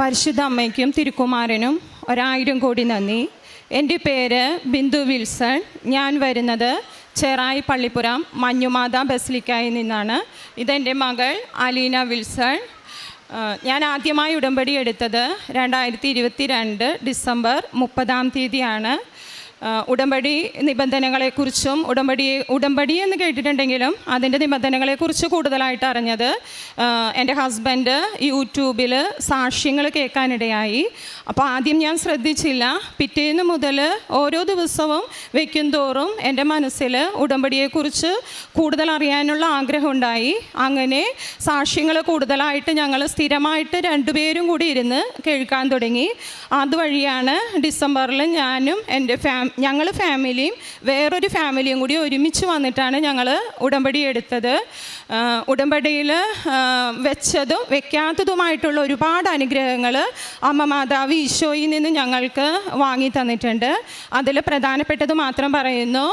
പരിശുദ്ധ അമ്മയ്ക്കും തിരുക്കുമാരനും ഒരായിരം കോടി നന്ദി. എന്റെ പേര് ബിന്ദു വിൽസൺ. ഞാൻ വരുന്നത് ചെറായി പള്ളിപ്പുറം മഞ്ഞുമാത ബസ്ലിക്കായി നിന്നാണ്. ഇതെന്റെ മകൾ അലീന വിൽസൺ. ഞാൻ ആദ്യമായി ഉടമ്പടി എടുത്തത് രണ്ടായിരത്തി ഇരുപത്തി രണ്ട് ഡിസംബർ മുപ്പതാം തീയതിയാണ്. ഉടമ്പടി നിബന്ധനകളെക്കുറിച്ചും ഉടമ്പടി ഉടമ്പടി എന്ന് കേട്ടിട്ടുണ്ടെങ്കിലും അതിന്റെ നിബന്ധനകളെക്കുറിച്ച് കൂടുതലായിട്ട് അറിഞ്ഞത് എന്റെ ഹസ്ബൻഡ് യൂട്യൂബിൽ സാക്ഷ്യങ്ങൾ കേൾക്കാനിടയായി. അപ്പോൾ ആദ്യം ഞാൻ ശ്രദ്ധിച്ചില്ല പിറ്റേന്ന് മുതൽ ഓരോ ദിവസവും വയ്ക്കും തോറും എന്റെ മനസ്സിൽ ഉടമ്പടിയെക്കുറിച്ച് കൂടുതൽ അറിയാനുള്ള ആഗ്രഹമുണ്ടായി അങ്ങനെ സാക്ഷ്യങ്ങൾ കൂടുതലായിട്ട് ഞങ്ങൾ സ്ഥിരമായിട്ട് രണ്ടുപേരും കൂടി ഇരുന്ന് കേൾക്കാൻ തുടങ്ങി. അതുവഴിയാണ് ഡിസംബറിൽ ഞാനും എന്റെ ഫാം ഞങ്ങൾ ഫാമിലിയും വേറൊരു ഫാമിലിയും കൂടി ഒരുമിച്ച് വന്നിട്ടാണ് ഞങ്ങൾ ഉടമ്പടി എടുത്തത്. ഉടമ്പടിയിൽ വെച്ചതും വെക്കാത്തതുമായിട്ടുള്ള ഒരുപാട് അനുഗ്രഹങ്ങൾ അമ്മ മാതാവ് ഈശോയിൽ നിന്ന് ഞങ്ങൾക്ക് വാങ്ങി തന്നിട്ടുണ്ട്. അതിൽ പ്രധാനപ്പെട്ടത് മാത്രം പറയുന്നു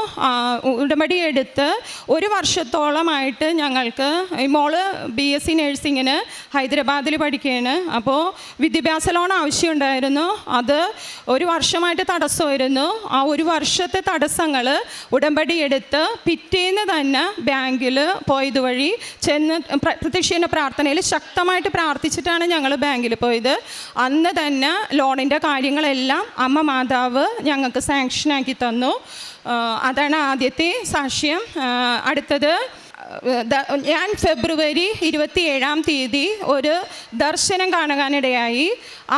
ഉടമ്പടി എടുത്ത് ഒരു വർഷത്തോളമായിട്ട് ഞങ്ങൾക്ക് മോൾ ബി എസ് സി നഴ്സിങ്ങിന് ഹൈദരാബാദിൽ പഠിക്കുകയാണ്. അപ്പോൾ വിദ്യാഭ്യാസ ലോൺ ആവശ്യമുണ്ടായിരുന്നു. അത് ഒരു വർഷമായിട്ട് തടസ്സമായിരുന്നു. ആ ഒരു വർഷത്തെ തടസ്സങ്ങൾ ഉടമ്പടി എടുത്ത് പിറ്റേന്ന് തന്നെ ബാങ്കിൽ പോയത് വഴി ചെന്ന് പ്ര- പ്രാർത്ഥനയിൽ ശക്തമായിട്ട് പ്രാർത്ഥിച്ചിട്ടാണ് ഞങ്ങൾ ബാങ്കിൽ പോയത്. അന്ന് തന്നെ ലോണിന്റെ കാര്യങ്ങളെല്ലാം അമ്മ മാതാവ് ഞങ്ങൾക്ക് സാങ്ഷനാക്കി തന്നു. അതാണ് ആദ്യത്തെ സാക്ഷ്യം അടുത്തത് ഞാൻ ഫെബ്രുവരി ഇരുപത്തി ഏഴാം തീയതി ഒരു ദർശനം കാണാനിടയായി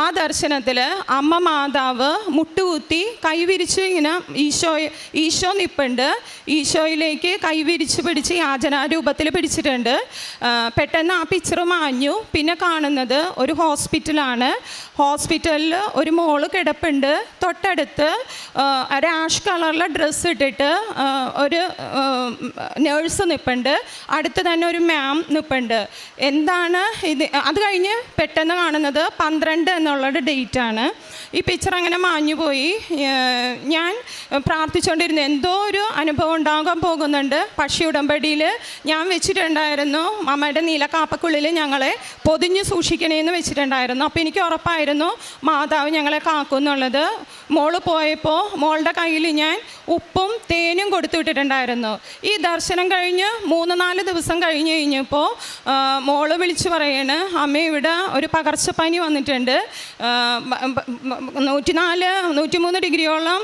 ആ ദർശനത്തിൽ അമ്മ മാതാവ് മുട്ടുകുത്തി കൈവിരിച്ച് ഇങ്ങനെ ഈശോ ഈശോ നിപ്പുണ്ട്. ഈശോയിലേക്ക് കൈവിരിച്ച് പിടിച്ച് യാചനാരൂപത്തിൽ പിടിച്ചിട്ടുണ്ട്. പെട്ടെന്ന് ആ പിക്ചർ മാഞ്ഞു. പിന്നെ കാണുന്നത് ഒരു ഹോസ്പിറ്റലാണ്. ഹോസ്പിറ്റലിൽ ഒരു മോൾ കിടപ്പുണ്ട്. തൊട്ടടുത്ത് ഒരു ആഷ് കളറിലെ ഡ്രസ്സ് ഇട്ടിട്ട് ഒരു നേഴ്സ് നിൽപ്പുണ്ട് അടുത്ത് തന്നെ ഒരു മാം നിൽപ്പുണ്ട് എന്താണ് ഇത്? അത് കഴിഞ്ഞ് പെട്ടെന്ന് കാണുന്നത് പന്ത്രണ്ട് എന്നുള്ളത് ആണ്. ഈ പിക്ചർ അങ്ങനെ മാഞ്ഞു പോയി. ഞാൻ പ്രാർത്ഥിച്ചുകൊണ്ടിരുന്നു എന്തോ ഒരു അനുഭവം ഉണ്ടാകാൻ പോകുന്നുണ്ട്. പക്ഷി ഉടമ്പടിയിൽ ഞാൻ വെച്ചിട്ടുണ്ടായിരുന്നു. അമ്മയുടെ നീലക്കാപ്പക്കുള്ളിൽ ഞങ്ങളെ പൊതിഞ്ഞ് സൂക്ഷിക്കണേന്ന് വെച്ചിട്ടുണ്ടായിരുന്നു. അപ്പോൾ എനിക്ക് ഉറപ്പായിരുന്നു മാതാവ് ഞങ്ങളെ കാക്കുന്നുള്ളത്. മോൾ പോയപ്പോൾ മോളുടെ കയ്യിൽ ഞാൻ ഉപ്പും തേനും കൊടുത്തു വിട്ടിട്ടുണ്ടായിരുന്നു. ഈ ദർശനം കഴിഞ്ഞ് മൂന്ന് നാല് ദിവസം കഴിഞ്ഞ് കഴിഞ്ഞപ്പോൾ മോൾ വിളിച്ച് പറയാണ് അമ്മ ഇവിടെ ഒരു പകർച്ചപ്പനി വന്നിട്ടുണ്ട്. നൂറ്റിനാല് നൂറ്റിമൂന്ന് ഡിഗ്രിയോളം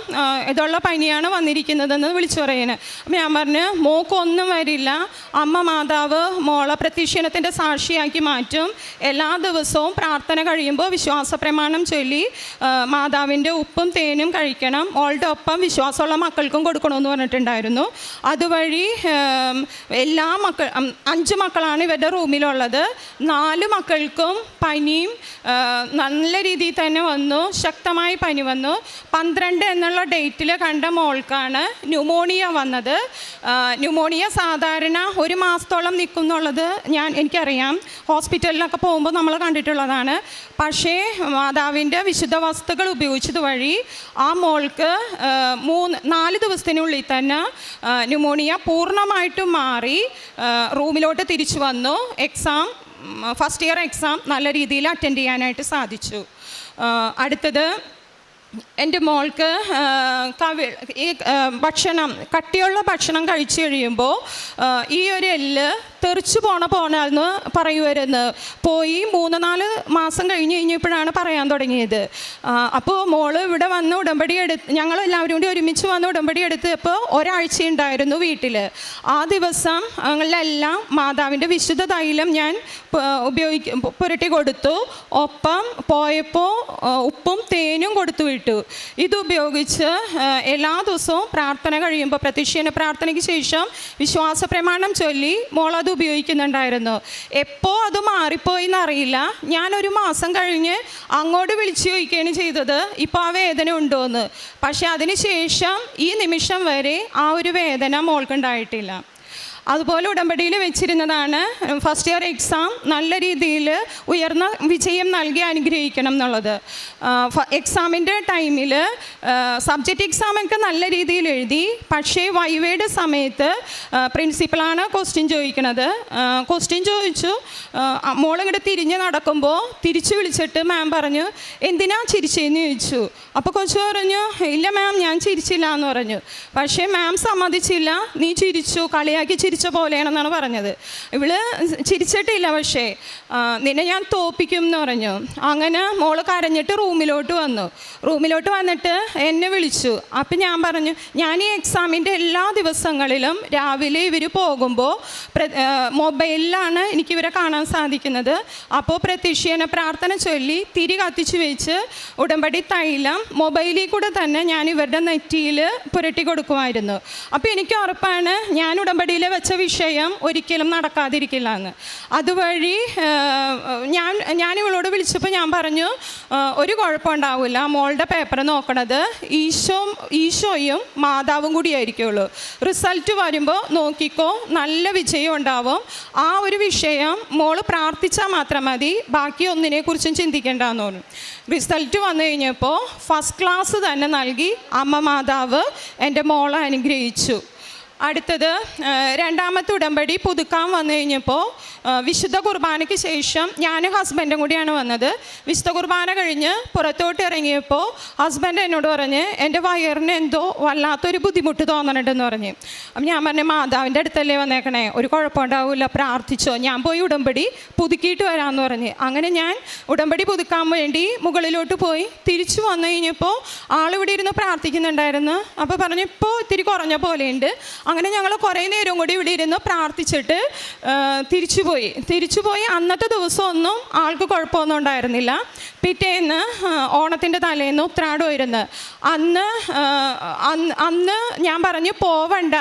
ഇതുള്ള പനിയാണ് വന്നിരിക്കുന്നതെന്ന് വിളിച്ചു പറയാണ്. അപ്പം ഞാൻ പറഞ്ഞു മോക്കൊന്നും വരില്ല. അമ്മ മാതാവ് മോളെ പ്രത്യക്ഷണത്തിന്റെ സാക്ഷിയാക്കി മാറ്റും. എല്ലാ ദിവസവും പ്രാർത്ഥന കഴിയുമ്പോൾ വിശ്വാസ പ്രമാണം ചൊല്ലി മാതാവിന്റെ ഉപ്പും തേനും കഴിക്കണം. മോളുടെ ഒപ്പം വിശ്വാസമുള്ള മക്കൾക്കും കൊടുക്കണമെന്ന് പറഞ്ഞിട്ടുണ്ടായിരുന്നു. അതുവഴി ഏം, എല്ലാ മക്കൾ അഞ്ച് മക്കളാണ് ഇവരുടെ റൂമിലുള്ളത്. നാല് മക്കൾക്കും പനിയും നല്ല രീതിയിൽ തന്നെ വന്നു ശക്തമായി പനി വന്നു. പന്ത്രണ്ട് എന്നുള്ള ഡേറ്റിൽ കണ്ട മോൾക്കാണ് ന്യൂമോണിയ വന്നത്. ന്യൂമോണിയ സാധാരണ ഒരു മാസത്തോളം നിൽക്കും എന്നുള്ളത് ഞാൻ എനിക്കറിയാം. ഹോസ്പിറ്റലിലൊക്കെ പോകുമ്പോൾ നമ്മൾ കണ്ടിട്ടുള്ളതാണ്. പക്ഷേ മാതാവിന്റെ വിശുദ്ധ വസ്തുക്കൾ ഉപയോഗിച്ചത് വഴി ആ മോൾക്ക് മൂന്ന് നാല് ദിവസത്തിനുള്ളിൽ തന്നെ ന്യൂമോണിയ പൂർണമായിട്ടും മാറി റൂമിലോട്ട് തിരിച്ചു വന്നു. എക്സാം ഫസ്റ്റ് ഇയർ എക്സാം നല്ല രീതിയിൽ അറ്റൻഡ് ചെയ്യാനായിട്ട് സാധിച്ചു. അടുത്തത് എന്റെ മോൾക്ക് കവി ഈ ഭക്ഷണം കട്ടിയുള്ള ഭക്ഷണം കഴിച്ചു കഴിയുമ്പോൾ ഈ ഒരു എല്ല് തെറിച്ചു പോണ പോണെന്ന് പറയുമായിരുന്നു പോയി മൂന്ന് നാല് മാസം കഴിഞ്ഞ് കഴിഞ്ഞപ്പോഴാണ് പറയാൻ തുടങ്ങിയത്. അപ്പോൾ മോൾ ഇവിടെ വന്ന് ഉടമ്പടി എടുത്ത് ഞങ്ങൾ എല്ലാവരും കൂടി ഒരുമിച്ച് വന്ന് ഉടമ്പടി എടുത്തപ്പോൾ ഒരാഴ്ച ഉണ്ടായിരുന്നു വീട്ടിൽ ആ ദിവസം ങ്ങളിലെല്ലാം മാതാവിന്റെ വിശുദ്ധ തൈലം ഞാൻ ഉപയോഗിക്ക പുരട്ടി കൊടുത്തു. ഒപ്പം പോയപ്പോൾ ഉപ്പും തേനും കൊടുത്തു വിട്ടു. ഇതുപയോഗിച്ച് എല്ലാ ദിവസവും പ്രാർത്ഥന കഴിയുമ്പോൾ പ്രത്യക്ഷീന പ്രാർത്ഥനയ്ക്ക് ശേഷം വിശ്വാസ പ്രമാണം ചൊല്ലി മോൾ അത് ഉപയോഗിക്കുന്നുണ്ടായിരുന്നു. എപ്പോൾ അത് മാറിപ്പോയി എന്നറിയില്ല ഞാനൊരു മാസം കഴിഞ്ഞ് അങ്ങോട്ട് വിളിച്ചു ചോദിക്കുകയാണ് ചെയ്തത് ഇപ്പോൾ ആ വേദന ഉണ്ടോ എന്ന് പക്ഷേ അതിന് ശേഷം ഈ നിമിഷം വരെ ആ ഒരു വേദന മോൾക്കുണ്ടായിട്ടില്ല. അതുപോലെ ഉടമ്പടിയിൽ വെച്ചിരുന്നതാണ് ഫസ്റ്റ് ഇയർ എക്സാം നല്ല രീതിയിൽ ഉയർന്ന വിജയം നൽകി അനുഗ്രഹിക്കണം എന്നുള്ളത്. എക്സാമിന്റെ ടൈമിൽ സബ്ജക്റ്റ് എക്സാമൊക്കെ നല്ല രീതിയിൽ എഴുതി പക്ഷേ വൈവയുടെ സമയത്ത് പ്രിൻസിപ്പളാണ് ക്വസ്റ്റ്യൻ ചോദിക്കണത്. ക്വസ്റ്റ്യൻ ചോദിച്ചു മോളിങ്ങോട്ട് തിരിഞ്ഞ് നടക്കുമ്പോൾ തിരിച്ചു വിളിച്ചിട്ട് മാം പറഞ്ഞു എന്തിനാ ചിരിച്ചതെന്ന് ചോദിച്ചു. അപ്പോൾ കൊച്ചു പറഞ്ഞു ഇല്ല മാം ഞാൻ ചിരിച്ചില്ല എന്ന് പറഞ്ഞു. പക്ഷേ മാം സമ്മതിച്ചില്ല. നീ ചിരിച്ചു കളിയാക്കി പോലെയാണെന്നാണ് പറഞ്ഞത്. ഇവൾ ചിരിച്ചിട്ടില്ല പക്ഷേ നിന്നെ ഞാൻ തോപ്പിക്കും എന്ന് പറഞ്ഞു. അങ്ങനെ മോൾ കരഞ്ഞിട്ട് റൂമിലോട്ട് വന്നു. റൂമിലോട്ട് വന്നിട്ട് എന്നെ വിളിച്ചു. അപ്പം ഞാൻ പറഞ്ഞു ഞാൻ ഈ എക്സാമിന്റെ എല്ലാ ദിവസങ്ങളിലും രാവിലെ ഇവർ പോകുമ്പോൾ മൊബൈലിലാണ് എനിക്ക് ഇവരെ കാണാൻ സാധിക്കുന്നത്. അപ്പോൾ പ്രത്യക്ഷീന പ്രാർത്ഥന ചൊല്ലി തിരി കത്തിച്ച് വെച്ച് ഉടമ്പടി തൈലം മൊബൈലിൽ കൂടെ തന്നെ ഞാൻ ഇവരുടെ നെറ്റിയിൽ പുരട്ടി കൊടുക്കുമായിരുന്നു. അപ്പോൾ എനിക്ക് ഉറപ്പാണ് ഞാൻ ഉടമ്പടിയിൽ വിഷയം ഒരിക്കലും നടക്കാതിരിക്കില്ല എന്ന്. അതുവഴി ഞാൻ ഞാൻ ഇവളോട് വിളിച്ചപ്പോൾ ഞാൻ പറഞ്ഞു ഒരു ഒരു കുഴപ്പമുണ്ടാവില്ല മോളുടെ പേപ്പർ നോക്കണത് ഈശോ ഈശോയും മാതാവും കൂടിയായിരിക്കുള്ളൂ. റിസൾട്ട് വരുമ്പോൾ നോക്കിക്കോ നല്ല വിജയം ഉണ്ടാവും. ആ ഒരു വിഷയം മോൾ പ്രാർത്ഥിച്ചാൽ മാത്രം മതി ബാക്കി ഒന്നിനെക്കുറിച്ചും ചിന്തിക്കേണ്ടെന്ന് പറഞ്ഞു. റിസൾട്ട് വന്നു കഴിഞ്ഞപ്പോൾ ഫസ്റ്റ് ക്ലാസ് തന്നെ നൽകി അമ്മ മാതാവ് എന്റെ മോളെ അനുഗ്രഹിച്ചു. അടുത്തത് രണ്ടാമത്തെ ഉടമ്പടി പുതുക്കാൻ വന്നു കഴിഞ്ഞപ്പോൾ വിശുദ്ധ കുർബാനയ്ക്ക് ശേഷം ഞാനും ഹസ്ബൻഡും കൂടിയാണ് വന്നത്. വിശുദ്ധ കുർബാന കഴിഞ്ഞ് പുറത്തോട്ട് ഇറങ്ങിയപ്പോൾ ഹസ്ബൻഡ് എന്നോട് പറഞ്ഞ് എന്റെ വയറിന് എന്തോ വല്ലാത്തൊരു ബുദ്ധിമുട്ട് തോന്നണുണ്ടെന്ന് പറഞ്ഞ്. അപ്പം ഞാൻ പറഞ്ഞു മാതാവിന്റെ അടുത്തല്ലേ വന്നേക്കണേ ഒരു കുഴപ്പമുണ്ടാവില്ല പ്രാർത്ഥിച്ചോ ഞാൻ പോയി ഉടമ്പടി പുതുക്കിയിട്ട് വരാമെന്ന് പറഞ്ഞ്. അങ്ങനെ ഞാൻ ഉടമ്പടി പുതുക്കാൻ വേണ്ടി മുകളിലോട്ട് പോയി. തിരിച്ചു വന്നു കഴിഞ്ഞപ്പോൾ ആളിവിടെ ഇരുന്ന് പ്രാർത്ഥിക്കുന്നുണ്ടായിരുന്നു. അപ്പോൾ പറഞ്ഞു ഇപ്പോൾ ഇത്തിരി കുറഞ്ഞ പോലെയുണ്ട്. അങ്ങനെ ഞങ്ങൾ കുറേ നേരം കൂടി ഇവിടെ ഇരുന്ന് പ്രാർത്ഥിച്ചിട്ട് തിരിച്ചുപോയി. തിരിച്ചുപോയി അന്നത്തെ ദിവസമൊന്നും ആൾക്ക് കുഴപ്പമൊന്നും ഉണ്ടായിരുന്നില്ല. പിറ്റേന്ന് ഓണത്തിന്റെ തലേന്ന് ഉത്രാടമായിരുന്നു. അന്ന് അന്ന് ഞാൻ പറഞ്ഞു പോവണ്ട.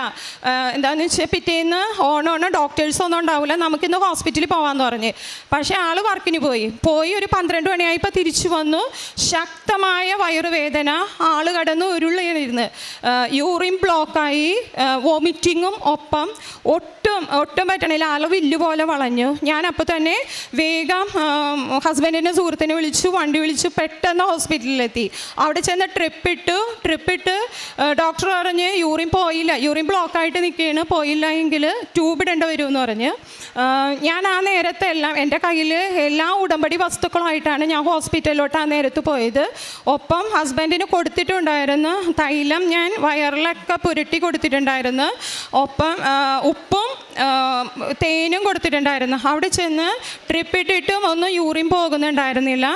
എന്താണെന്ന് വെച്ചാൽ പിറ്റേന്ന് ഓണമാണ് ഡോക്ടേഴ്സ് ഒന്നും ഉണ്ടാവില്ല നമുക്കിന്ന് ഹോസ്പിറ്റലിൽ പോകാമെന്ന് പറഞ്ഞ്. പക്ഷേ ആൾ വർക്കിന് പോയി. പോയി ഒരു പന്ത്രണ്ട് മണിയായപ്പോൾ തിരിച്ചു വന്നു. ശക്തമായ വയറുവേദന ആൾ കടന്ന് ഉരുളിയിരുന്ന് യൂറിൻ ബ്ലോക്കായി വോമിറ്റിങ്ങും ഒപ്പം ഒട്ടും ഒട്ടും പറ്റണില്ല. വില്ല് പോലെ വളഞ്ഞു. ഞാൻ അപ്പോൾ തന്നെ വേഗം ഹസ്ബൻഡിന്റെ സുഹൃത്തിനെ വിളിച്ചു വണ്ടി വിളിച്ചു പെട്ടെന്ന് ഹോസ്പിറ്റലിലെത്തി. അവിടെ ചെന്ന് ട്രിപ്പ് ട്രിപ്പിട്ട് ട്രിപ്പ് ഇട്ട് ഡോക്ടർ പറഞ്ഞ് യൂറിൻ പോയില്ല. യൂറിൻ ബ്ലോക്കായിട്ട് നിൽക്കുകയാണ് പോയില്ല എങ്കിൽ ട്യൂബ് ഇടേണ്ട വരുമെന്ന് പറഞ്ഞ്. ഞാൻ ആ നേരത്തെ എല്ലാം എന്റെ കയ്യിൽ എല്ലാ ഉടമ്പടി വസ്തുക്കളുമായിട്ടാണ് ഞാൻ ഹോസ്പിറ്റലിലോട്ട് ആ നേരത്ത് പോയത്. ഒപ്പം ഹസ്ബൻഡിന് കൊടുത്തിട്ടുണ്ടായിരുന്നു തൈലം ഞാൻ വയറിലൊക്കെ പുരട്ടി കൊടുത്തിട്ടുണ്ടായിരുന്നു. ഒപ്പം ഉപ്പും തേനും കൊടുത്തിട്ടുണ്ടായിരുന്നു. അവിടെ ചെന്ന് ട്രിപ്പ് ഇട്ടിട്ടും ഒന്നും യൂറിൻ പോകുന്നുണ്ടായിരുന്നില്ല.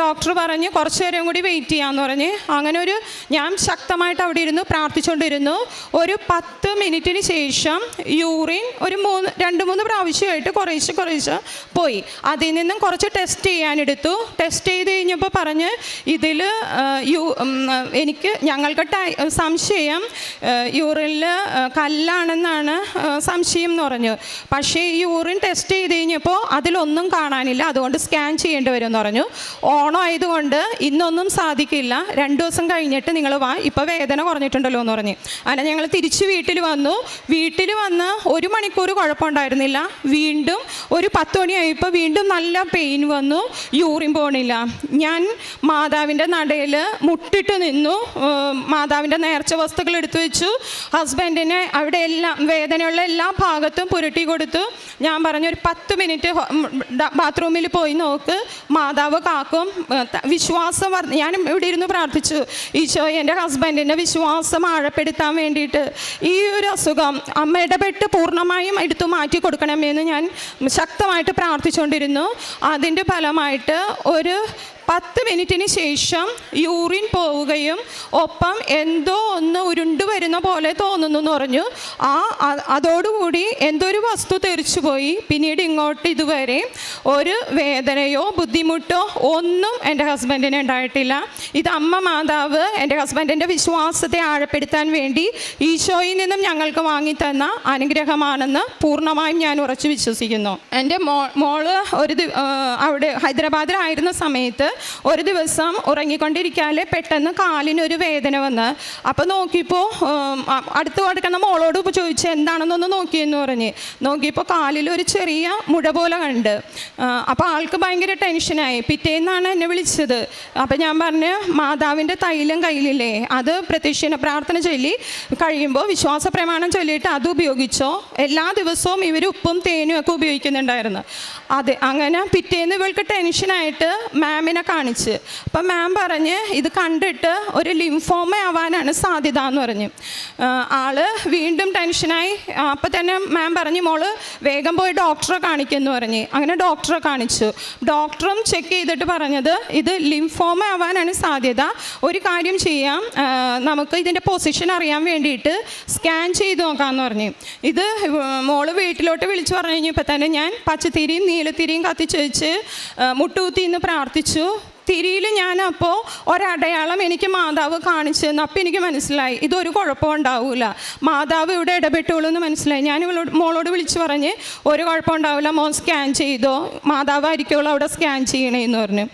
ഡോക്ടർ പറഞ്ഞ് കുറച്ച് നേരം കൂടി വെയിറ്റ് ചെയ്യാമെന്ന് പറഞ്ഞ്. അങ്ങനെ ഒരു ഞാൻ ശക്തമായിട്ട് അവിടെ ഇരുന്നു പ്രാർത്ഥിച്ചുകൊണ്ടിരുന്നു ഒരു പത്ത് മിനിറ്റിന് ശേഷം യൂറിൻ ഒരു മൂന്ന് രണ്ട് മൂന്ന് പ്രാവശ്യമായിട്ട് കുറേശ്ശെ കുറേശ്ശെ പോയി. അതിൽ നിന്നും കുറച്ച് ടെസ്റ്റ് ചെയ്യാനെടുത്തു. ടെസ്റ്റ് ചെയ്ത് കഴിഞ്ഞപ്പോൾ പറഞ്ഞ് ഇതിൽ യു എനിക്ക് ഞങ്ങൾക്ക് സംശയം യൂറിനിൽ കല്ലാണെന്നാണ് സംശയം എന്ന് പറഞ്ഞു പക്ഷേ ഈ യൂറിൻ ടെസ്റ്റ് ചെയ്ത് കഴിഞ്ഞപ്പോൾ അതിലൊന്നും കാണാനില്ല. അതുകൊണ്ട് സ്കാൻ ചെയ്യേണ്ടി വരും എന്ന് പറഞ്ഞു. ഓണം ആയതുകൊണ്ട് ഇന്നൊന്നും സാധിക്കില്ല. രണ്ട് ദിവസം കഴിഞ്ഞിട്ട് നിങ്ങൾ വാ. ഇപ്പോൾ വേദന കുറഞ്ഞിട്ടുണ്ടല്ലോ എന്ന് പറഞ്ഞു. അങ്ങനെ ഞങ്ങൾ തിരിച്ച് വീട്ടിൽ വന്നു. വീട്ടിൽ വന്ന് ഒരു മണിക്കൂർ കുഴപ്പമുണ്ടായിരുന്നില്ല. വീണ്ടും ഒരു പത്ത് മണിയായപ്പോൾ വീണ്ടും നല്ല പെയിൻ വന്നു. യൂറിൻ പോണില്ല. ഞാൻ മാതാവിന്റെ നടയിൽ മുട്ടിട്ട് നിന്നു. മാതാവിന്റെ നേർച്ച വസ്തുക്കൾ എടുത്തു വെച്ചു. ഹസ്ബൻഡിനെ അവിടെ എല്ലാം വേദനയുള്ള എല്ലാ ഭാഗത്തും പുരട്ടി കൊടുത്തു ഞാൻ പറഞ്ഞു ഒരു പത്ത് മിനിറ്റ് ബാത്റൂമിൽ പോയി നോക്ക്. മാതാവ് കാക്കും. വിശ്വാസം ഞാൻ ഇവിടെ ഇരുന്ന് പ്രാർത്ഥിച്ചു. ഈശോ എന്റെ ഹസ്ബൻഡിന്റെ വിശ്വാസം ആഴപ്പെടുത്താൻ വേണ്ടിയിട്ട് ഈ ഒരു അസുഖം അമ്മ ഇടപെട്ട് പൂർണമായും എടുത്തു മാറ്റി കൊടുക്കണമെന്ന് ഞാൻ ശക്തമായിട്ട് പ്രാർത്ഥിച്ചുകൊണ്ടിരുന്നു. അതിന്റെ ഫലമായിട്ട് ഒരു പത്ത് മിനിറ്റിന് ശേഷം യൂറിൻ പോവുകയും ഒപ്പം എന്തോ ഒന്ന് ഉരുണ്ടു വരുന്ന പോലെ തോന്നുന്നു എന്ന് പറഞ്ഞു. ആ അതോടുകൂടി എന്തോ ഒരു വസ്തു തെറിച്ചു പോയി. പിന്നീട് ഇങ്ങോട്ട് ഇതുവരെ ഒരു വേദനയോ ബുദ്ധിമുട്ടോ ഒന്നും എന്റെ ഹസ്ബൻഡിന് ഉണ്ടായിട്ടില്ല. ഇത് അമ്മ മാതാവ് എന്റെ ഹസ്ബൻഡിന്റെ വിശ്വാസത്തെ ആഴപ്പെടുത്താൻ വേണ്ടി ഈശോയിൽ നിന്നും ഞങ്ങൾക്ക് വാങ്ങി വാങ്ങിത്തന്ന അനുഗ്രഹമാണെന്ന് പൂർണമായും ഞാൻ ഉറച്ചു വിശ്വസിക്കുന്നു. എന്റെ മോ മോൾ ഒരു അവിടെ ഹൈദരാബാദിലായിരുന്ന സമയത്ത് ഒരു ദിവസം ഉറങ്ങിക്കൊണ്ടിരിക്കാതെ പെട്ടെന്ന് കാലിനൊരു വേദന വന്ന്. അപ്പോൾ നോക്കിയപ്പോൾ അടുത്ത് കിടക്കുന്ന മോളോട് ചോദിച്ചു എന്താണെന്നൊന്ന് നോക്കിയെന്ന് പറഞ്ഞ്. നോക്കിയപ്പോൾ ഒരു ചെറിയ മുഴ പോലെ കണ്ട്. അപ്പോൾ ആൾക്ക് ഭയങ്കര ടെൻഷനായി പിറ്റേന്നാണ് എന്നെ വിളിച്ചത്. അപ്പോൾ ഞാൻ പറഞ്ഞു മാതാവിന്റെ തൈലം കയ്യിലില്ലേ അത് പ്രത്യക്ഷീണ പ്രാർത്ഥന ചൊല്ലി കഴിയുമ്പോൾ വിശ്വാസ പ്രമാണം ചൊല്ലിയിട്ട് അത് ഉപയോഗിച്ചോ? എല്ലാ ദിവസവും ഇവർ ഉപ്പും തേനും ഒക്കെ ഉപയോഗിക്കുന്നുണ്ടായിരുന്നു. അതെ അങ്ങനെ പിറ്റേന്ന് ഇവൾക്ക് ടെൻഷനായിട്ട് മാമിനെ കാണിച്ച്. അപ്പം മാം പറഞ്ഞ് ഇത് കണ്ടിട്ട് ഒരു ലിംഫോമ ആവാനാണ് സാധ്യത എന്ന് പറഞ്ഞു ആൾ വീണ്ടും ടെൻഷനായി അപ്പം തന്നെ മാം പറഞ്ഞു മോൾ വേഗം പോയി ഡോക്ടറെ കാണിക്കുമെന്ന് പറഞ്ഞ്. അങ്ങനെ ഡോക്ടറെ കാണിച്ചു. ഡോക്ടറും ചെക്ക് ചെയ്തിട്ട് പറഞ്ഞത് ഇത് ലിംഫോമ ആവാനാണ് സാധ്യത. ഒരു കാര്യം ചെയ്യാം. നമുക്ക് ഇതിന്റെ പൊസിഷൻ അറിയാൻ വേണ്ടിയിട്ട് സ്കാൻ ചെയ്ത് നോക്കാമെന്ന് പറഞ്ഞു. ഇത് മോൾ വീട്ടിലോട്ട് വിളിച്ചു പറഞ്ഞു കഴിഞ്ഞപ്പോൾ തന്നെ ഞാൻ പച്ചത്തിരിയും നീലത്തിരിയും കത്തിച്ച് വെച്ച് മുട്ടുകുത്തി എന്ന് പ്രാർത്ഥിച്ചു. തിരിയിൽ ഞാൻ അപ്പോൾ ഒരടയാളം എനിക്ക് മാതാവ് കാണിച്ചു തന്നു അപ്പോൾ എനിക്ക് മനസ്സിലായി. ഇതൊരു കുഴപ്പം ഉണ്ടാവില്ല മാതാവ് ഇവിടെ ഇടപെട്ടുള്ളൂ എന്ന് മനസ്സിലായി. ഞാൻ ഇവളോട് മോളോട് വിളിച്ച് പറഞ്ഞ് ഒരു കുഴപ്പം ഉണ്ടാവില്ല മോൻ സ്കാൻ ചെയ്തോ? മാതാവ് ആയിരിക്കുള്ളൂ അവിടെ സ്കാൻ ചെയ്യണേന്ന് പറഞ്ഞു.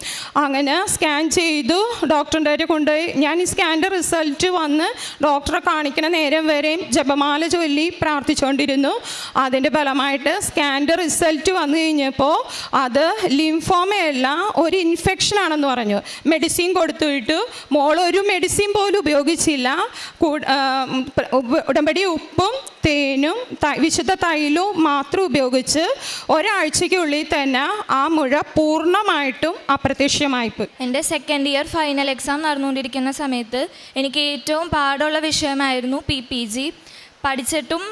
അങ്ങനെ സ്കാൻ ചെയ്തു ഡോക്ടറിന്റെ വരെ കൊണ്ടുപോയി. ഞാൻ ഈ സ്കാന്റെ റിസൾട്ട് വന്ന് ഡോക്ടറെ കാണിക്കുന്ന നേരം വരെയും ജപമാല ചൊല്ലി പ്രാർത്ഥിച്ചുകൊണ്ടിരുന്നു അതിന്റെ ഫലമായിട്ട് സ്കാന്റെ റിസൾട്ട് വന്നു കഴിഞ്ഞപ്പോൾ അത് ലിംഫോമയല്ല ഒരു ഇൻഫെക്ഷൻ ആണെന്ന് പറഞ്ഞു. മെഡിസിൻ കൊടുത്തു വിട്ടു. മോൾ ഒരു മെഡിസിൻ പോലും ഉപയോഗിച്ചില്ല. ഉടമ്പടി ഉപ്പും തേനും വിശുദ്ധ തൈലവും മാത്രം ഉപയോഗിച്ച് ഒരാഴ്ചയ്ക്കുള്ളിൽ തന്നെ ആ മുഴ പൂർണമായിട്ടും അപ്രത്യക്ഷമായിപ്പോയി. എന്റെ സെക്കൻഡ് ഇയർ ഫൈനൽ എക്സാം നടന്നുകൊണ്ടിരിക്കുന്ന സമയത്ത് എനിക്ക് ഏറ്റവും പാടുള്ള വിഷയമായിരുന്നു പി പി ജി പഠിച്ചിട്ടും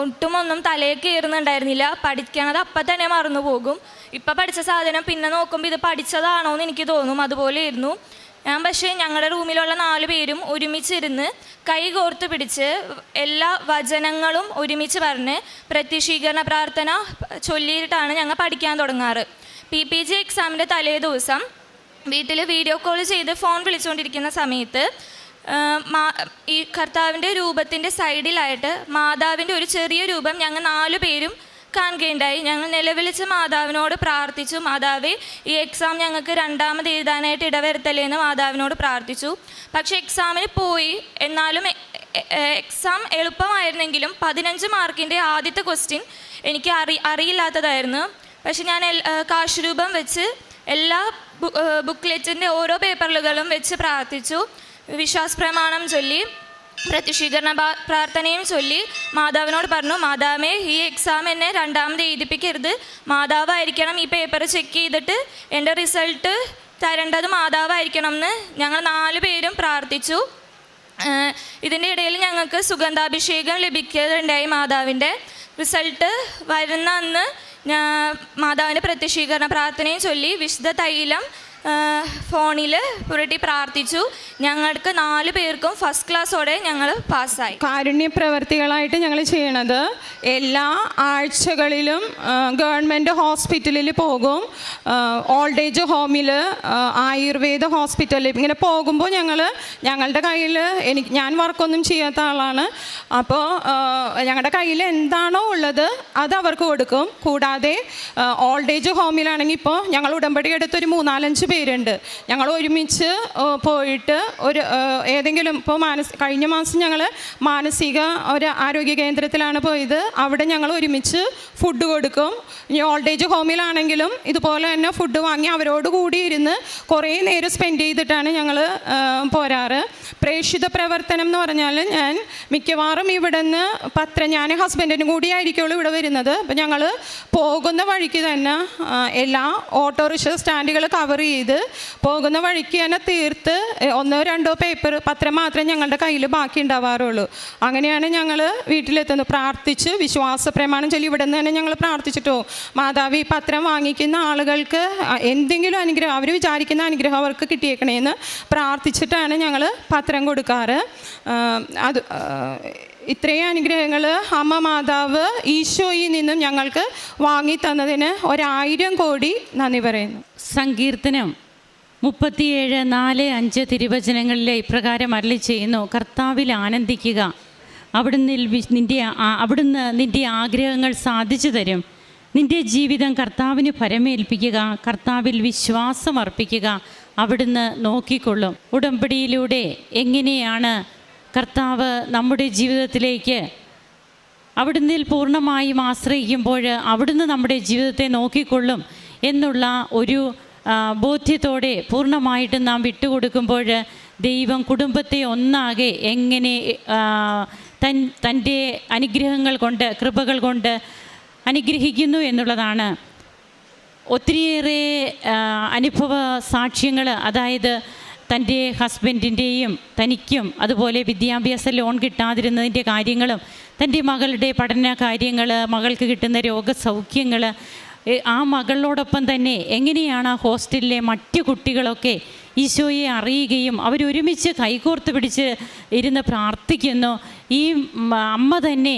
ഒട്ടും ഒന്നും തലയിൽ കയറുന്നുണ്ടായിരുന്നില്ല പഠിക്കണത് അപ്പം തന്നെ മറന്നു പോകും. ഇപ്പം പഠിച്ച സാധനം പിന്നെ നോക്കുമ്പോൾ ഇത് പഠിച്ചതാണോ എന്ന് എനിക്ക് തോന്നും. അതുപോലെയായിരുന്നു ഞാൻ പക്ഷേ ഞങ്ങളുടെ റൂമിലുള്ള നാല് പേരും ഒരുമിച്ചിരുന്ന് കൈ കോർത്ത് പിടിച്ച് എല്ലാ വചനങ്ങളും ഒരുമിച്ച് പറഞ്ഞ് പ്രത്യക്ഷീകരണ പ്രാർത്ഥന ചൊല്ലിയിട്ടാണ് ഞങ്ങൾ പഠിക്കാൻ തുടങ്ങാറ്. പി പി ജി എക്സാമിന്റെ തലേ ദിവസം വീട്ടിൽ വീഡിയോ കോൾ ചെയ്ത് ഫോൺ വിളിച്ചുകൊണ്ടിരിക്കുന്ന സമയത്ത് ഈ കർത്താവിന്റെ രൂപത്തിന്റെ സൈഡിലായിട്ട് മാതാവിന്റെ ഒരു ചെറിയ രൂപം ഞങ്ങൾ നാലു പേരും കാണുകയുണ്ടായി. ഞങ്ങൾ നിലവിളിച്ച് മാതാവിനോട് പ്രാർത്ഥിച്ചു. മാതാവേ ഈ എക്സാം ഞങ്ങൾക്ക് രണ്ടാമത് എഴുതാനായിട്ട് ഇടവരുത്തല്ലേ എന്ന് മാതാവിനോട് പ്രാർത്ഥിച്ചു. പക്ഷെ എക്സാമിന് പോയി. എന്നാലും എക്സാം എളുപ്പമായിരുന്നെങ്കിലും പതിനഞ്ച് മാർക്കിന്റെ ആദ്യത്തെ ക്വസ്റ്റ്യൻ എനിക്ക് അറി അറിയില്ലാത്തതായിരുന്നു. പക്ഷെ ഞാൻ കാശുരൂപം വെച്ച് എല്ലാ ബുക്ക്ലെറ്റിന്റെ ഓരോ പേപ്പറുകളും വെച്ച് പ്രാർത്ഥിച്ചു. വിശ്വാസ പ്രമാണം ചൊല്ലി പ്രത്യക്ഷീകരണ പ്രാർത്ഥനയും ചൊല്ലി മാതാവിനോട് പറഞ്ഞു മാതാവേ ഈ എക്സാം എന്നെ രണ്ടാമത് എഴുതിപ്പിക്കരുത് മാതാവായിരിക്കണം ഈ പേപ്പർ ചെക്ക് ചെയ്തിട്ട് എന്റെ റിസൾട്ട് തരേണ്ടത് മാതാവായിരിക്കണം എന്ന് ഞങ്ങൾ നാല് പേരും പ്രാർത്ഥിച്ചു. ഇതിന്റെ ഇടയിൽ ഞങ്ങൾക്ക് സുഗന്ധാഭിഷേകം ലഭിക്കുകയുണ്ടായി മാതാവിന്റെ. റിസൾട്ട് വരുന്ന അന്ന് മാതാവിന്റെ പ്രത്യക്ഷീകരണ പ്രാർത്ഥനയും ചൊല്ലി വിശുദ്ധ തൈലം ഫോണിൽ പുരട്ടി പ്രാർത്ഥിച്ചു. ഞങ്ങൾക്ക് നാല് പേർക്കും ഫസ്റ്റ് ക്ലാസ്സോടെ ഞങ്ങൾ പാസ്സായി. കാരുണ്യ പ്രവർത്തികളായിട്ട് ഞങ്ങൾ ചെയ്യണത് എല്ലാ ആഴ്ചകളിലും ഗവൺമെന്റ് ഹോസ്പിറ്റലിൽ പോകും. ഓൾഡ് ഏജ് ഹോമിൽ ആയുർവേദ ഹോസ്പിറ്റലിൽ ഇങ്ങനെ പോകുമ്പോൾ ഞങ്ങൾ ഞങ്ങളുടെ കയ്യിൽ എനിക്ക് ഞാൻ വർക്കൊന്നും ചെയ്യാത്ത ആളാണ്. അപ്പോൾ ഞങ്ങളുടെ കയ്യിൽ എന്താണോ ഉള്ളത് അത് അവർക്ക് കൊടുക്കും. കൂടാതെ ഓൾഡ് ഏജ് ഹോമിലാണെങ്കിൽ ഇപ്പോൾ ഞങ്ങൾ ഉടമ്പടി എടുത്തൊരു മൂന്നാലഞ്ച് പേരുണ്ട്. ഞങ്ങൾ ഒരുമിച്ച് പോയിട്ട് ഒരു ഏതെങ്കിലും ഇപ്പോൾ മാനസ് കഴിഞ്ഞ മാസം ഞങ്ങൾ മാനസിക ഒരു ആരോഗ്യ കേന്ദ്രത്തിലാണ് പോയത്. അവിടെ ഞങ്ങൾ ഒരുമിച്ച് ഫുഡ് കൊടുക്കും. ഇനി ഓൾഡ് ഏജ് ഹോമിലാണെങ്കിലും ഇതുപോലെ തന്നെ ഫുഡ് വാങ്ങി അവരോട് കൂടി ഇരുന്ന് കുറേ നേരം സ്പെൻഡ് ചെയ്തിട്ടാണ് ഞങ്ങൾ പോരാറ്. പ്രേക്ഷിത പ്രവർത്തനം എന്ന് പറഞ്ഞാൽ ഞാൻ മിക്കവാറും ഇവിടെ നിന്ന് പത്ര ഞാൻ ഹസ്ബൻഡിനും കൂടി ആയിരിക്കുള്ളൂ ഇവിടെ വരുന്നത്. അപ്പം ഞങ്ങൾ പോകുന്ന വഴിക്ക് തന്നെ എല്ലാ ഓട്ടോറിക്ഷ സ്റ്റാൻഡുകൾ കവർ ചെയ്ത് പോകുന്ന വഴിക്ക് തന്നെ തീർത്ത് ഒന്നോ രണ്ടോ പേപ്പർ പത്രം മാത്രമേ ഞങ്ങളുടെ കയ്യിൽ ബാക്കി ഉണ്ടാവാറുള്ളൂ. അങ്ങനെയാണ് ഞങ്ങൾ വീട്ടിലെത്തുന്നത്. പ്രാർത്ഥിച്ച് വിശ്വാസ പ്രമാണം ചൊല്ലി ഇവിടെ നിന്ന് തന്നെ ഞങ്ങൾ പ്രാർത്ഥിച്ചിട്ടോ മാതാവ് ഈ പത്രം വാങ്ങിക്കുന്ന ആളുകൾക്ക് എന്തെങ്കിലും അനുഗ്രഹം അവർ വിചാരിക്കുന്ന അനുഗ്രഹം അവർക്ക് കിട്ടിയേക്കണേന്ന് പ്രാർത്ഥിച്ചിട്ടാണ് ഞങ്ങൾ പത്രം കൊടുക്കാറ്. അത് ഇത്രയും അനുഗ്രഹങ്ങൾ അമ്മ മാതാവ് ഈശോയിൽ നിന്നും ഞങ്ങൾക്ക് വാങ്ങി തന്നതിന് ഒരായിരം കോടി നന്ദി പറയുന്നു. സങ്കീർത്തനം മുപ്പത്തിയേഴ് നാല് അഞ്ച് തിരുവചനങ്ങളിലെ ഇപ്രകാരം അരളി ചെയ്യുന്നു. കർത്താവിൽ ആനന്ദിക്കുക. അവിടുന്ന് നിന്റെ അവിടുന്ന് നിന്റെ ആഗ്രഹങ്ങൾ സാധിച്ചു തരും. നിന്റെ ജീവിതം കർത്താവിന് പരമേൽപ്പിക്കുക. കർത്താവിൽ വിശ്വാസം അർപ്പിക്കുക. അവിടുന്ന് നോക്കിക്കൊള്ളും. ഉടമ്പടിയിലൂടെ എങ്ങനെയാണ് കർത്താവ് നമ്മുടെ ജീവിതത്തിലേക്ക് അവിടുന്ന് പൂർണമായും ആശ്രയിക്കുമ്പോൾ അവിടുന്ന് നമ്മുടെ ജീവിതത്തെ നോക്കിക്കൊള്ളും എന്നുള്ള ഒരു ബോധ്യത്തോടെ പൂർണമായിട്ടും നാം വിട്ടുകൊടുക്കുമ്പോൾ ദൈവം കുടുംബത്തെ ഒന്നാകെ എങ്ങനെ തൻ തന്റെ അനുഗ്രഹങ്ങൾ കൊണ്ട് കൃപകൾ കൊണ്ട് അനുഗ്രഹിക്കുന്നു എന്നുള്ളതാണ്. ഒത്തിരിയേറെ അനുഭവ സാക്ഷ്യങ്ങൾ അതായത് തന്റെ ഹസ്ബൻഡിന്റെയും തനിക്കും അതുപോലെ വിദ്യാഭ്യാസ ലോൺ കിട്ടാതിരുന്നതിന്റെ കാര്യങ്ങളും തന്റെ മകളുടെ പഠന കാര്യങ്ങൾ മകൾക്ക് കിട്ടുന്ന രോഗസൗഖ്യങ്ങൾ ആ മകളോടൊപ്പം തന്നെ എങ്ങനെയാണ് ആ ഹോസ്റ്റലിലെ മറ്റു കുട്ടികളൊക്കെ ഈശോയെ അറിയുകയും അവരൊരുമിച്ച് കൈകോർത്ത് പിടിച്ച് ഇരുന്ന് പ്രാർത്ഥിക്കുന്നു. ഈ അമ്മ തന്നെ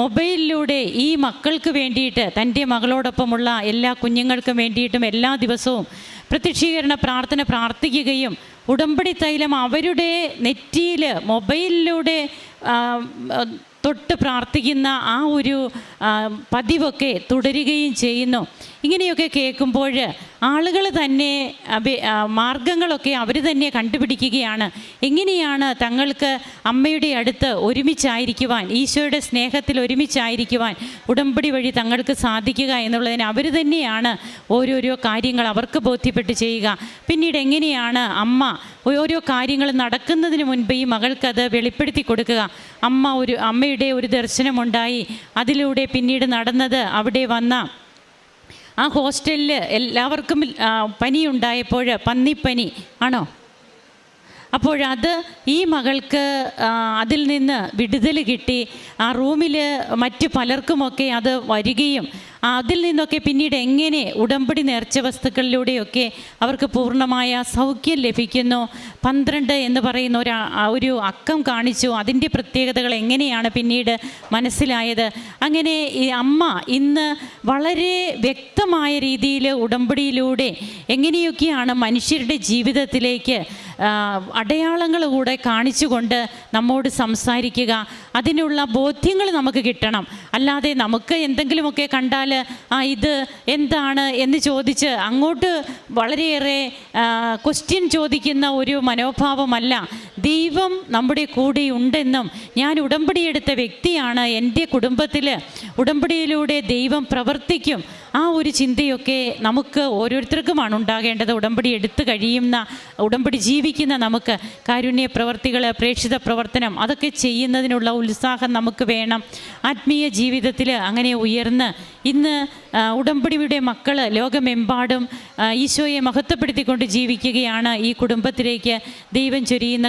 മൊബൈലിലൂടെ ഈ മക്കൾക്ക് വേണ്ടിയിട്ട് തന്റെ മകളോടൊപ്പമുള്ള എല്ലാ കുഞ്ഞുങ്ങൾക്കും വേണ്ടിയിട്ടും എല്ലാ ദിവസവും പ്രത്യക്ഷീകരണ പ്രാർത്ഥന പ്രാർത്ഥിക്കുകയും ഉടമ്പടി തൈലം അവരുടെ നെറ്റിയിൽ മൊബൈലിലൂടെ തൊട്ട് പ്രാർത്ഥിക്കുന്ന ആ ഒരു പതിവൊക്കെ തുടരുകയും ചെയ്യുന്നു. ഇങ്ങനെയൊക്കെ കേൾക്കുമ്പോൾ ആളുകൾ തന്നെ മാർഗങ്ങളൊക്കെ അവർ തന്നെ കണ്ടുപിടിക്കുകയാണ്. എങ്ങനെയാണ് തങ്ങൾക്ക് അമ്മയുടെ അടുത്ത് ഒരുമിച്ചായിരിക്കുവാൻ ഈശോയുടെ സ്നേഹത്തിൽ ഒരുമിച്ചായിരിക്കുവാൻ ഉടമ്പടി വഴി തങ്ങൾക്ക് സാധിക്കുക എന്നുള്ളതിന് അവർ തന്നെയാണ് ഓരോരോ കാര്യങ്ങൾ അവർക്ക് ബോധ്യപ്പെട്ട് ചെയ്യുക. പിന്നീട് എങ്ങനെയാണ് അമ്മ ഓരോ കാര്യങ്ങൾ നടക്കുന്നതിന് മുൻപേ ഈ മകൾക്കത് വെളിപ്പെടുത്തി കൊടുക്കുക? അമ്മ ഒരു അമ്മയുടെ ഒരു ദർശനമുണ്ടായി. അതിലൂടെ പിന്നീട് നടന്നത് അവിടെ വന്ന ആ ഹോസ്റ്റലിൽ എല്ലാവർക്കും പനിയുണ്ടായപ്പോൾ പന്നിപ്പനി ആണോ? അപ്പോഴത് ഈ മകൾക്ക് അതിൽ നിന്ന് വിടുതൽ കിട്ടി. ആ റൂമിൽ മറ്റ് പലർക്കുമൊക്കെ അത് വരികയും അതിൽ നിന്നൊക്കെ പിന്നീട് എങ്ങനെ ഉടമ്പടി നേർച്ച വസ്തുക്കളിലൂടെയൊക്കെ അവർക്ക് പൂർണമായ സൗഖ്യം ലഭിക്കുന്നു? പന്ത്രണ്ട് എന്ന് പറയുന്ന ഒരു ഒരു അക്കം കാണിച്ചു. അതിന്റെ പ്രത്യേകതകൾ എങ്ങനെയാണ് പിന്നീട് മനസ്സിലായത്? അങ്ങനെ ഈ അമ്മ ഇന്ന് വളരെ വ്യക്തമായ രീതിയിൽ ഉടമ്പടിയിലൂടെ എങ്ങനെയൊക്കെയാണ് മനുഷ്യരുടെ ജീവിതത്തിലേക്ക് അടയാളങ്ങൾ കൂടെ കാണിച്ചുകൊണ്ട് നമ്മോട് സംസാരിക്കുക? അതിനുള്ള ബോധ്യങ്ങൾ നമുക്ക് കിട്ടണം. അല്ലാതെ നമുക്ക് എന്തെങ്കിലുമൊക്കെ കണ്ടാൽ ആ ഇത് എന്താണ്? എന്ന് ചോദിച്ച് അങ്ങോട്ട് വളരെയേറെ ക്വസ്റ്റ്യൻ ചോദിക്കുന്ന ഒരു മനോഭാവമല്ല. ദൈവം നമ്മുടെ കൂടെ ഉണ്ടെന്നും ഞാൻ ഉടമ്പടി എടുത്ത വ്യക്തിയാണ് എന്റെ കുടുംബത്തിൽ. ഉടമ്പടിയിലൂടെ ദൈവം പ്രവർത്തിക്കും. ആ ഒരു ചിന്തയൊക്കെ നമുക്ക് ഓരോരുത്തർക്കുമാണ് ഉണ്ടാകേണ്ടത്. ഉടമ്പടി എടുത്തു കഴിയുന്ന ഉടമ്പടി ജീവിക്കുന്ന നമുക്ക് കാരുണ്യ പ്രവർത്തികൾ പ്രേക്ഷിത പ്രവർത്തനം അതൊക്കെ ചെയ്യുന്നതിനുള്ള ഉത്സാഹം നമുക്ക് വേണം. ആത്മീയ ജീവിതത്തിൽ അങ്ങനെ ഉയർന്ന് ഇന്ന് ഉടമ്പടിയുടെ മക്കൾ ലോകമെമ്പാടും ഈശോയെ മഹത്വപ്പെടുത്തിക്കൊണ്ട് ജീവിക്കുകയാണ് ഈ കുടുംബത്തിലേക്ക് ദൈവം ചൊരിയുന്ന